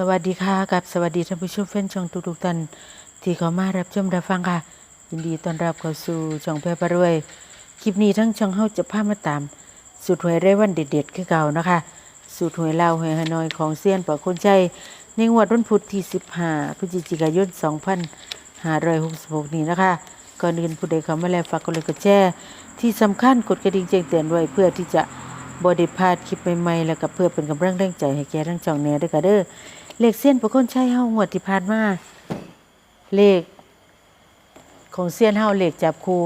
สวัสดีค่ะกับสวัสดีท่านผู้ชมแฟนช่องทุกๆท่านที่เข้ามารับชมรับฟังค่ะ ยินดีต้อนรับเข้าสู่ช่องแพร่ประรวย คลิปนี้ทั้งช่องเฮาจะพามาตาม สูตรหวยไร้วันเด็ดๆคือเก่านะคะ สูตรหวยลาวหวยฮานอยของเซียนปะคนใจในงวดวันพุธที่ 15พฤศจิกายน 2566 นี้นะคะ ก่อนอื่นผู้ใดเข้ามาแล้วฝากกดไลค์กดแชร์ที่สำคัญกดกระดิ่งแจ้งเตือนไว้เพื่อที่จะบไดิพลาดคลิปใหม่ๆแล้วก็เพื่อเป็นกำลังแรงใจให้แก่ทั้งช่องแหน่ด้วยค่ะเด้อ เลขเส้นประคนใช้เฮางวดที่ผ่านมาเลข ของเซียนเฮาเลขจับคู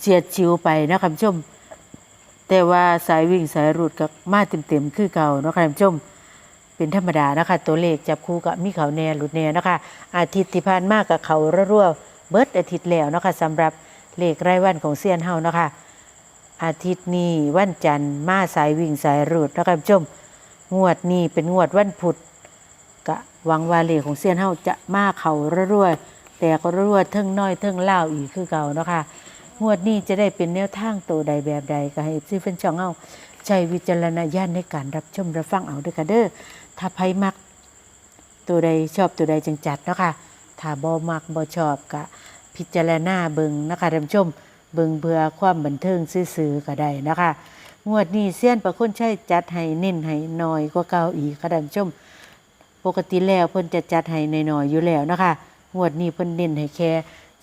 เฉียดชิวไปนะคะคุณผู้ชม แต่ว่าสายวิ่งสายรูดก็มาเต็มๆคือเก่าเนาะค่ะท่านผู้ชมเป็นธรรมดานะคะ ตัวเลขจับคู่กับมีเขาแน่หลุดแน่นะคะ อาทิตย์ที่ผ่านมากับเขารั่วเบิดอาทิตย์แล้วเนาะคะสำหรับเลขรายวันของเซียนเฮานะคะ อาทิตย์นี้วันจันทร์มาสายวิ่งสายรูดนะคะท่านผู้ชม งวดนี้เป็นงวดวันพุธ กะหวังว่าเลขของเซียนเฮาจะมาเขารั่วๆแต่ก็รั่วๆเทิงน้อยเทิงเล่าอีกคือเก่าเนาะค่ะงวดนี้จะได้เป็นแนวทางตัวใดแบบใดก็ให้ซีเฟนช่องเอาใช้วิจารณญาณในการรับชมรับฟังเอาด้วยค่ะเด้อถ้าไผมัก ตัวใดชอบตัวใดจึงจัดเนาะค่ะถ้าบ่มักบ่ชอบก็พิจารณาเบิงนะคะท่านผู้ชมเบิงเพื่อความบันเทิงซื่อๆก็ได้นะคะงวดนี้เซียนประคุณใช้จัดให้เน้นให้น้อยกว่าเก่าอีกค่ะท่านผู้ชม ปกติแล้วเพิ่นจะจัดให้น้อยๆอยู่แล้วนะคะงวดนี้เพิ่นเน้นให้แค่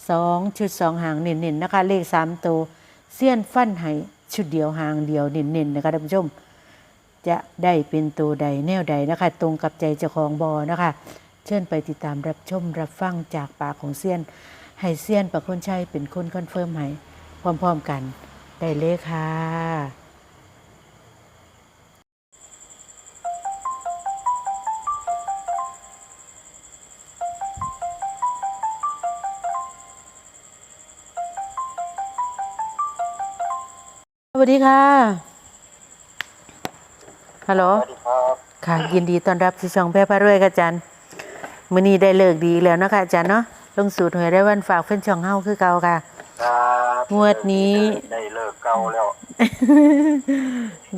สองชุดสองหางเน้นๆนะคะ เลขสามตัวเสี้ยนฟันให้ชุดเดียวหางเดียวเน้นๆนะคะท่านผู้ชม จะได้เป็นตัวใดแนวใดนะคะ ตรงกับใจเจ้าของบอนะคะ เชิญไปติดตามรับชมรับฟังจากปากของเซียนให้เซียนประคนชัยเป็นคนคอนเฟิร์มให้พร้อม ๆ กัน ได้เลยค่ะ สวัสดีค่ะ ฮัลโหล สวัสดีครับ ค่ะ ยินดีต้อนรับสู่ช่องแพร่พารวยค่ะอาจารย์มื้อนี้ได้เลิกดีแล้วเนาะคะอาจารย์เนาะ ลงสูตรหวยได้วันฝากเพื่อนช่องเฮาคือเก่าค่ะ ครับงวดนี้ ได้เลิกเก่าแล้ว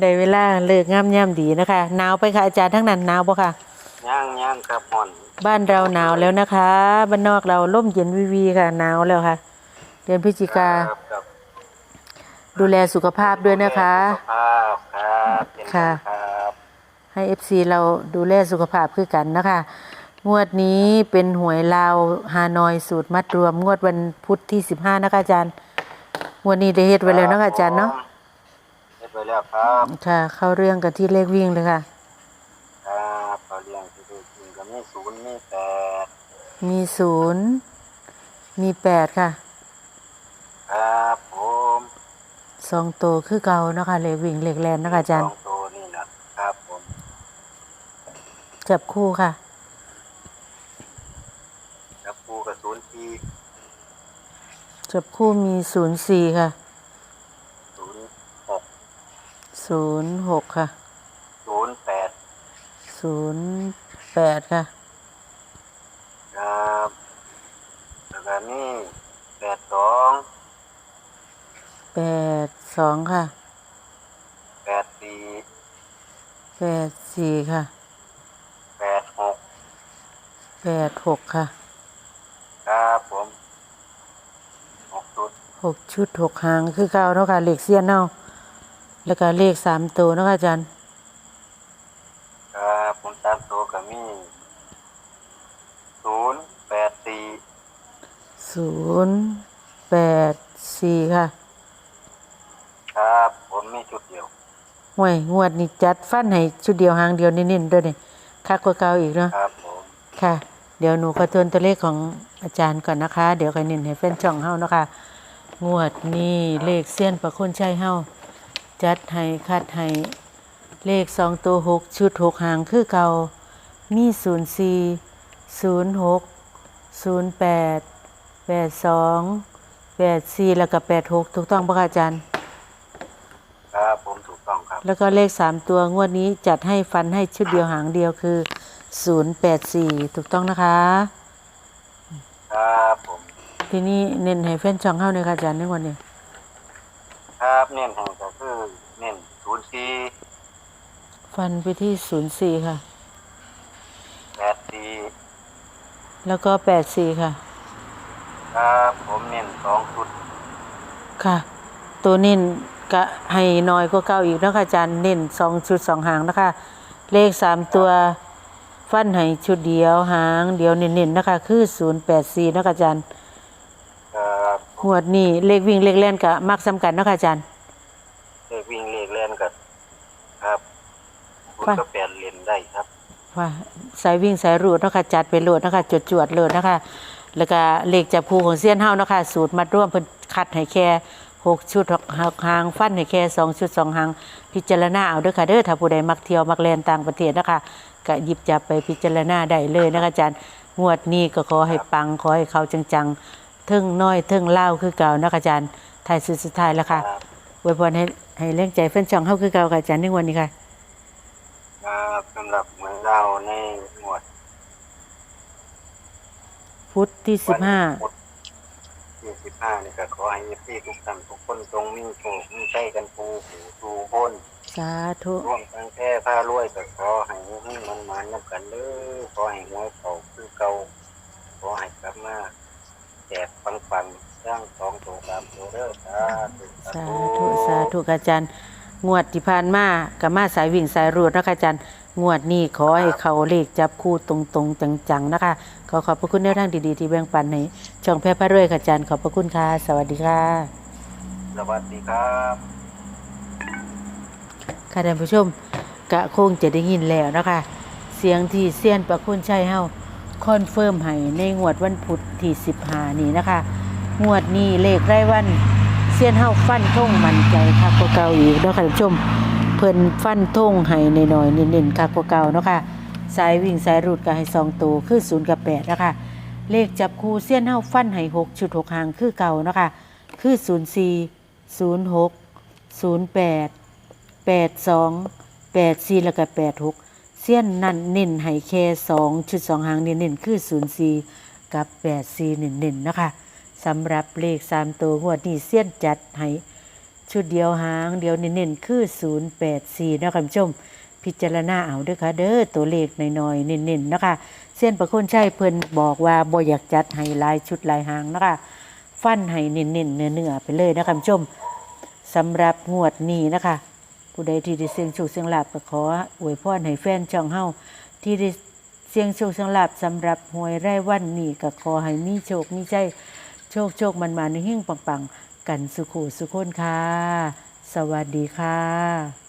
ได้เวลาเลิกงามย่ำดีนะคะ หนาวไปค่ะอาจารย์ทั้งนั้นหนาวบ่ค่ะ ย่างย่างครับหอน บ้านเราหนาวแล้วนะคะ บ้านนอกเราร่มเย็นวีวีค่ะ หนาวแล้วค่ะ เดือนพฤศจิกาครับครับ ดูแลสุขภาพด้วยนะคะสุขภาพครับเป็นค่ะครับให้ FC เราดูแลสุขภาพคือกันนะคะ งวดนี้เป็นหวยลาวฮานอยสูตรมัดรวม งวดวันพุธที่15นะคะอาจารย์งวดนี้ได้เฮ็ดไว้แล้วเนาะคะอาจารย์เนาะเฮ็ดไว้แล้วครับค่ะ เข้าเรื่องกันที่เลขวิ่งเลยค่ะ ครับเราเรียงที่ดูจริงก็มีศูนย์มีแปดมีศูนย์มีแปดค่ะ ครับผม สองตัวคือเก่าเนาะคะเลขวิ่งเลขแลนเนาะคะอาจารสย์ องตัวนี่นะครับผมจับคู่ค่ะ จับปูกับศูนย์สี่จับคู่มีศูนย์สี่ค่ะศูนย์หกศูนย์หกค่ะศูนย์แปดศูนย์แปดค่ะครับแล้วก็นี่แปดสอง แปดสองค่ะแปดสี่แปดสี่ค่ะแปดหกแปดหกค่ะครับผมหกชุดหกชุดหกหางคือเก่าเนาะค่ะเลขเสี้ยนเนาะแล้วก็เลขสามตัวเนาะค่ะอาจารย์ครับผมตามตัวกับมีศูนย์แปดสี่ศูนย์แปดสี่ค่ะครับผมมี ชุดเดียวห่วยงวดนี้จัดฟันให้ชุดเดียวหางเดียวนิ่นๆด้วยนี่คักกว่าเก่าอีกเนาะครับผมค่ะ เดี๋ยวหนูขอทวนตัวเลขของอาจารย์ก่อนนะคะ เดี๋ยวค่อยเน้นให้แฟนช่องเฮาเนาะคะ งวดนี้เลขเสี้ยนประคุณชัยเฮาจัดให้คัดให้เลขสองตัวหกชุดหกหางคือเก่ามีศูนย์สี่ศูนย์หกศูนย์แปดแปดสองแปดสี่แล้วก็แปดหกถูกต้องปะคะอาจารย์ ครับผมถูกต้องครับ แล้วก็เลขสามตัวงวดนี้จัดให้ฟันให้ชุดเดียวหางเดียวคือศูนย์แปดสี่ถูกต้องนะคะ ครับผม ทีนี้เน้นให้แฟนช่องเฮาในอยค่ะอาจารย์ในวันนี้ ครับเน้นให้ก็คือเน้นศูนย์สี่ฟันไปที่ศูนย์สี่ค่ะ แปดแล้วก็แปดสี่ค่ะ ครับผมเน้นสองชุด ค่ะ ตัวเน้น ก็ให้น้อยกว่าเก่าอีกเนาะคะอาจารย์เน้นสองชุดสองหางนะคะ เลขสามตัวฟันให้ชุดเดียวหางเดียวเน้นๆนะคะ คือศูนย์แปดสี่นาะคะอาจารย์ครับหวดนี่เลขวิ่งเลขเล่นกับมักสำคัญเนาะคะอาจารย์เลขวิ่งเลขเล่นกับครับคุณฟังก็เปลี่ยนเลนได้ครับ ว่าสายวิ่งสายรูดเนาะคะจัดไปโหลดเนาะคะจดจวดๆโหลดนะคะ แล้วก็เลขจับคู่ของเซียนเฮาเนาะคะสูตรมัดร่วมเพิ่นคัดให้แค่ หกชุดหกหางฟันให้แค่สองชุดสองหางพิจารณาเอาเด้อค่ะเด้อถ้าผู้ใดมักเที่ยวมักแลนต่างประเทศนะคะก็หยิบจับไปพิจารณาได้เลยนะคะอาจารย์งวดนี้ก็ขอให้ปังขอให้เขาจังๆเทึ่งน้อยเทึ่งเล่าวคือเก่านะคะอาจารย์ท้ายสุดสุดท้ายแล้วค่ะครับอวยพรให้ให้เร่งใจเฟ้นช่องเฮาคือเก่าค่ะอาจารย์ในวันนี้ค่ะครับสำหรับเมืองเราในหมวด พุธที่สิบห้า ที่สิบห้านี่ก็ขอให้พี่ทุกท่านทุกคนจงมิ่งโชคมิ่งใจกันปูหูตูบนสาธุร่วมทั้งแค่ผ้ารวยก็ขอให้ให้มันมันนับกันเด้อขอให้หวยเก่าคือเก่าขอให้กลับมาแจกปังปังๆสร้างสองตัวสามตัวเด้อสาธุสาธุสาธุค่ะอาจารย์งวดที่ผ่านมากับมาสายวิ่งสายรูดนะคะอาจารย์ งวดนี้ขอให้เขาเลขจับคู่ตรงๆ จังๆ นะคะ ขอขอบพระคุณแนวทางดีๆ ที่แบ่งปันให้ช่องแพร่พระรวยค่ะอาจารย์ขอบพระคุณค่ะ สวัสดีค่ะ สวัสดีครับค่ะท่านผู้ชมกะคงจะได้ยินแล้วนะคะ เสียงที่เซียนประคุณชัยเฮาคอนเฟิร์มให้ในงวดวันพุธที่15นี้นะคะ งวดนี้เลขรายวันเซียนเฮาฟันท่งมั่นใจคักกว่าเก่าอีกเนาะค่ะท่านผู้ชม เพิ่นฟันท่งให้หน่อยๆเน้นๆคักกว่าเก่าเนาะค่ะสายวิ่งสายรูดก็ให้2ตัวคือ0กับ8นะคะเลขจับคู่เซียนเฮาฟันให้6ชุด6หางคือเก่าเนาะค่ะคือ04 06 08แปดสองแปดสี่แล้วก็แปดหกเสี้ยนนั่นเน้นให้แค่สองชุดสองหางเน้นๆคือศูนย์สี่กับแปดสี่เน้นๆนะคะสำหรับเลขสามตัวงวดนี้เสี้ยนจัดให้ ชุดเดียวหางเดียวเน้นๆคือศูนย์แปดสี่นะคะคุณผู้ชม พิจารณาเอาเด้อค่ะ เด้อตัวเลขหน้อยๆเน้นๆนะคะเส้นประคนใช่เพิ่นบอกว่าบ่อยากจัดให้ลายชุดลายหางนะคะฟันให้เน้นๆเนื้อๆไปเลยนะคะคุณผู้ชมสำหรับงวดนี้นะคะ ผู้ใดที่ได้เสียงโชคเสียงลาบก็ขออวยพรให้แฟนช่องเฮาที่ได้เสียงโชคเสียงลาบสำหรับหวยไร่วันนี้ก็ขอให้มีโชคมีใจโชคโชคมันมาในหิ่งปังๆ กันสุขุสุขคนค่ะ สวัสดีค่ะ